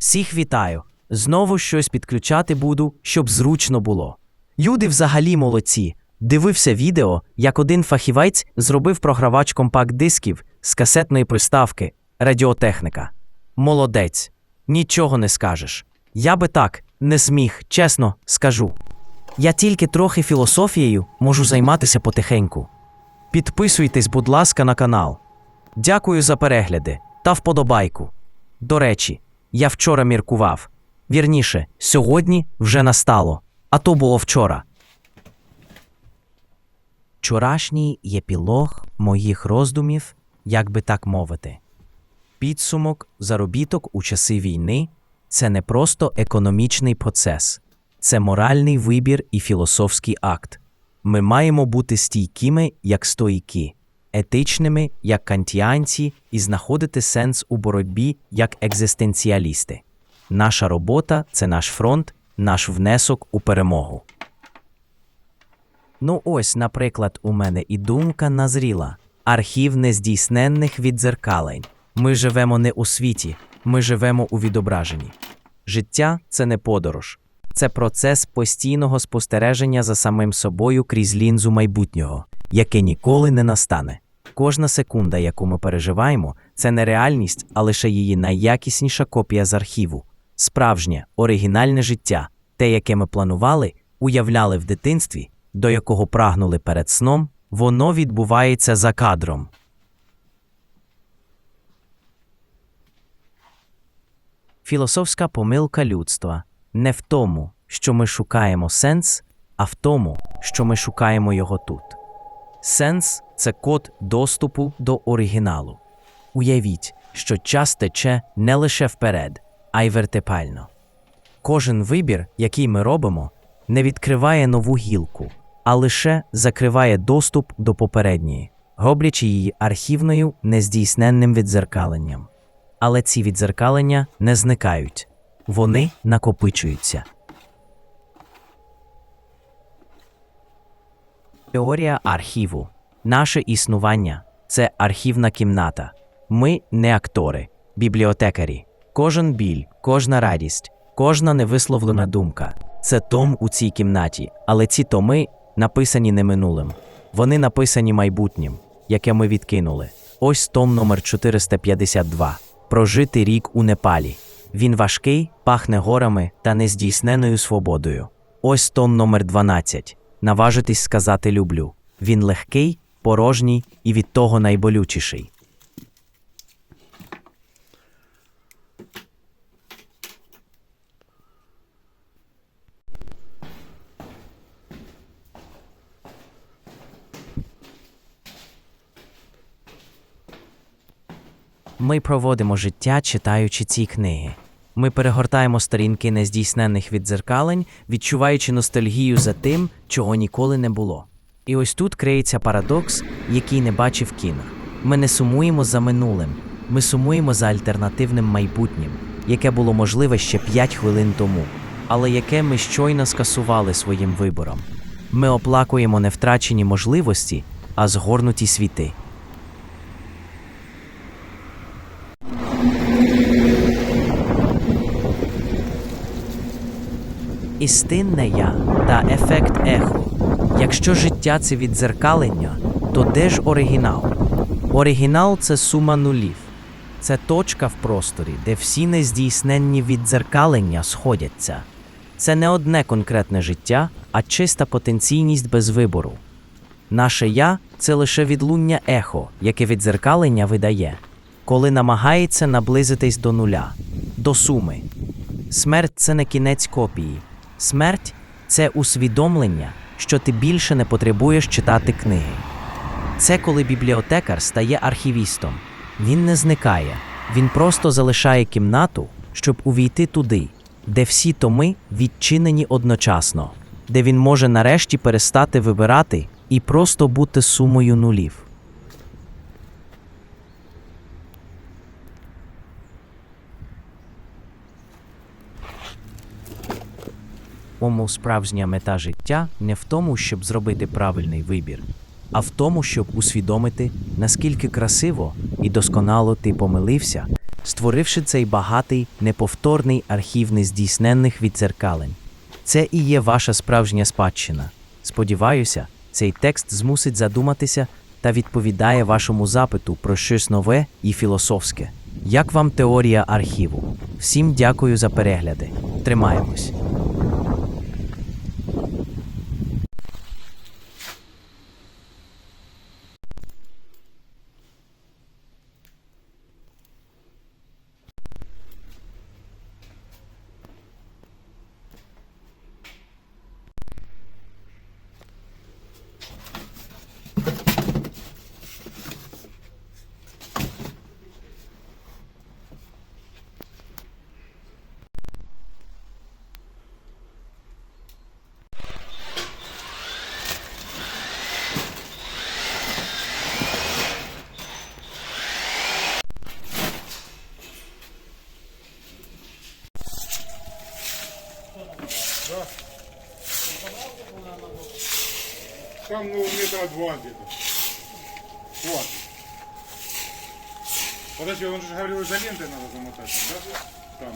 Всіх вітаю. Знову щось підключати буду, щоб зручно було. Люди взагалі молодці. Дивився відео, як один фахівець зробив програвач компакт-дисків з касетної приставки Радіотехніка. Молодець. Нічого не скажеш. Я би так не зміг, чесно скажу. Я тільки трохи філософією можу займатися потихеньку. Підписуйтесь, будь ласка, на канал. Дякую за перегляди та вподобайку. До речі, я вчора міркував. Вірніше, сьогодні вже настало, а то було вчора. Вчорашній епілог моїх роздумів, як би так мовити. Підсумок заробіток у часи війни це не просто економічний процес, це моральний вибір і філософський акт. Ми маємо бути стійкими, як стоїки, етичними, як кантіанці, і знаходити сенс у боротьбі як екзистенціалісти. Наша робота це наш фронт, наш внесок у перемогу. Ну ось, наприклад, у мене і думка назріла. Архів нездійсненних віддзеркалень. Ми живемо не у світі, ми живемо у відображенні. Життя це не подорож, це процес постійного спостереження за самим собою крізь лінзу майбутнього, яке ніколи не настане. Кожна секунда, яку ми переживаємо, це не реальність, а лише її найякісніша копія з архіву, справжнє, оригінальне життя, те, яке ми планували, уявляли в дитинстві, до якого прагнули перед сном, воно відбувається за кадром. Філософська помилка людства не в тому, що ми шукаємо сенс, а в тому, що ми шукаємо його тут. Сенс це код доступу до оригіналу. Уявіть, що час тече не лише вперед, а й вертикально. Кожен вибір, який ми робимо, не відкриває нову гілку, а лише закриває доступ до попередньої, роблячи її архівною нездійсненним відзеркаленням. Але ці відзеркалення не зникають, вони накопичуються. Теорія архіву. Наше існування це архівна кімната. Ми не актори, бібліотекарі. Кожен біль, кожна радість, кожна невисловлена думка це том у цій кімнаті, але ці томи написані не минулим. Вони написані майбутнім, яке ми відкинули. Ось том номер 452. Прожити рік у Непалі. Він важкий, пахне горами та нездійсненою свободою. Ось том номер 12. Наважитись сказати люблю. Він легкий, порожній і від того найболючіший. Ми проводимо життя, читаючи ці книги. Ми перегортаємо сторінки нездійсненних віддзеркалень, відчуваючи ностальгію за тим, чого ніколи не було. І ось тут криється парадокс, який не бачив кінг. Ми не сумуємо за минулим, ми сумуємо за альтернативним майбутнім, яке було можливе ще 5 хвилин тому, але яке ми щойно скасували своїм вибором. Ми оплакуємо не втрачені можливості, а згорнуті світи. Істинне я та ефект ехо. Якщо життя це віддзеркалення, то де ж оригінал? Оригінал це сума нулів. Це точка в просторі, де всі нездійсненні віддзеркалення сходяться. Це не одне конкретне життя, а чиста потенційність без вибору. Наше я це лише відлуння ехо, яке віддзеркалення видає, коли намагається наблизитись до нуля, до суми. Смерть це не кінець копії. Смерть це усвідомлення, що ти більше не потребуєш читати книги. Це коли бібліотекар стає архівістом. Він не зникає, він просто залишає кімнату, щоб увійти туди, де всі томи відчинені одночасно, де він може нарешті перестати вибирати і просто бути сумою нулів. Тому справжня мета життя не в тому, щоб зробити правильний вибір, а в тому, щоб усвідомити, наскільки красиво і досконало ти помилився, створивши цей багатий, неповторний архів нездійсненних відзеркалень. Це і є ваша справжня спадщина. Сподіваюся, цей текст змусить задуматися та відповідає вашому запиту про щось нове і філософське. Як вам теорія архіву? Всім дякую за перегляди. Тримаємось. Там, ну, метра два где-то. Вот. Подожди, он же говорил, изолентой надо замотать, да? Там.